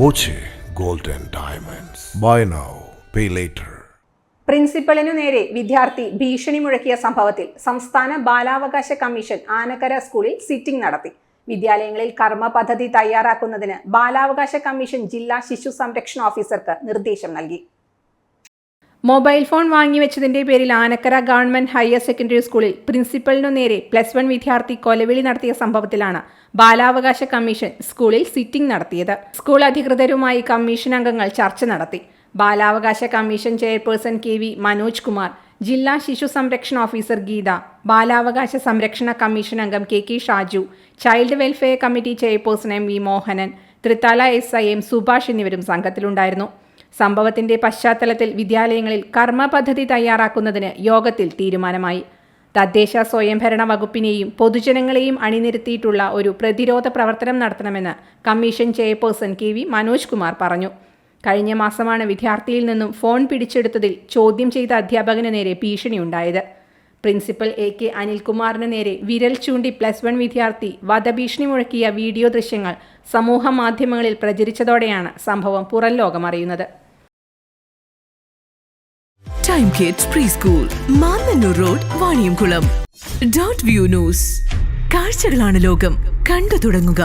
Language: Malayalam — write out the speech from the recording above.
Boche gold and diamonds. Buy now pay later പ്രിൻസിപ്പലിനു നേരെ വിദ്യാർത്ഥി ഭീഷണി മുഴക്കിയ സംഭവത്തിൽ സംസ്ഥാന ബാലാവകാശ കമ്മീഷൻ ആനക്കര സ്കൂളിൽ സിറ്റിംഗ് നടത്തി. വിദ്യാലയങ്ങളിൽ കർമ്മ പദ്ധതി തയ്യാറാക്കുന്നതിന് ബാലാവകാശ കമ്മീഷൻ ജില്ലാ ശിശു സംരക്ഷണ ഓഫീസർക്ക് നിർദ്ദേശം നൽകി. മൊബൈൽ ഫോൺ വാങ്ങിവെച്ചതിന്റെ പേരിൽ ആനക്കര ഗവൺമെന്റ് ഹയർ സെക്കൻഡറി സ്കൂളിൽ പ്രിൻസിപ്പലിനു നേരെ പ്ലസ് വൺ വിദ്യാർത്ഥി കൊലവിളി നടത്തിയ സംഭവത്തിലാണ് ബാലാവകാശ കമ്മീഷൻ സ്കൂളിൽ സിറ്റിംഗ് നടത്തിയത്. സ്കൂൾ അധികൃതരുമായി കമ്മീഷൻ അംഗങ്ങൾ ചർച്ച നടത്തി. ബാലാവകാശ commission chairperson K V Manoj Kumar ജില്ലാ ശിശു സംരക്ഷണ ഓഫീസർ ഗീത ബാലാവകാശ സംരക്ഷണ കമ്മീഷൻ അംഗം K K Shaju child welfare committee chairperson M V Mohanan Thrithala S I M Subhash എന്നിവരും സംഘത്തിലുണ്ടായിരുന്നു. സംഭവത്തിന്റെ പശ്ചാത്തലത്തിൽ വിദ്യാലയങ്ങളിൽ കർമ്മ പദ്ധതി തയ്യാറാക്കുന്നതിന് യോഗത്തിൽ തീരുമാനമായി. തദ്ദേശ സ്വയംഭരണ വകുപ്പിനെയും പൊതുജനങ്ങളെയും അണിനിരത്തിയിട്ടുള്ള ഒരു പ്രതിരോധ പ്രവർത്തനം നടത്തണമെന്ന് commission chairperson K V Manoj Kumar പറഞ്ഞു. കഴിഞ്ഞ മാസമാണ് വിദ്യാർത്ഥിയിൽ നിന്നും ഫോൺ പിടിച്ചെടുത്തതിൽ ചോദ്യം ചെയ്ത അധ്യാപകന് നേരെ ഭീഷണിയുണ്ടായത്. പ്രിൻസിപ്പൽ എ കെ അനിൽകുമാറിന് നേരെ വിരൽ ചൂണ്ടി പ്ലസ് വൺ വിദ്യാർത്ഥി വധഭീഷണി മുഴക്കിയ വീഡിയോ ദൃശ്യങ്ങൾ സമൂഹ മാധ്യമങ്ങളിൽ പ്രചരിച്ചതോടെയാണ് സംഭവം പുറം ലോകമറിയുന്നത് time kids pre school road Vaniyamkulam view news കാഴ്ചകളാണ് ലോകം. കണ്ടു തുടങ്ങുക.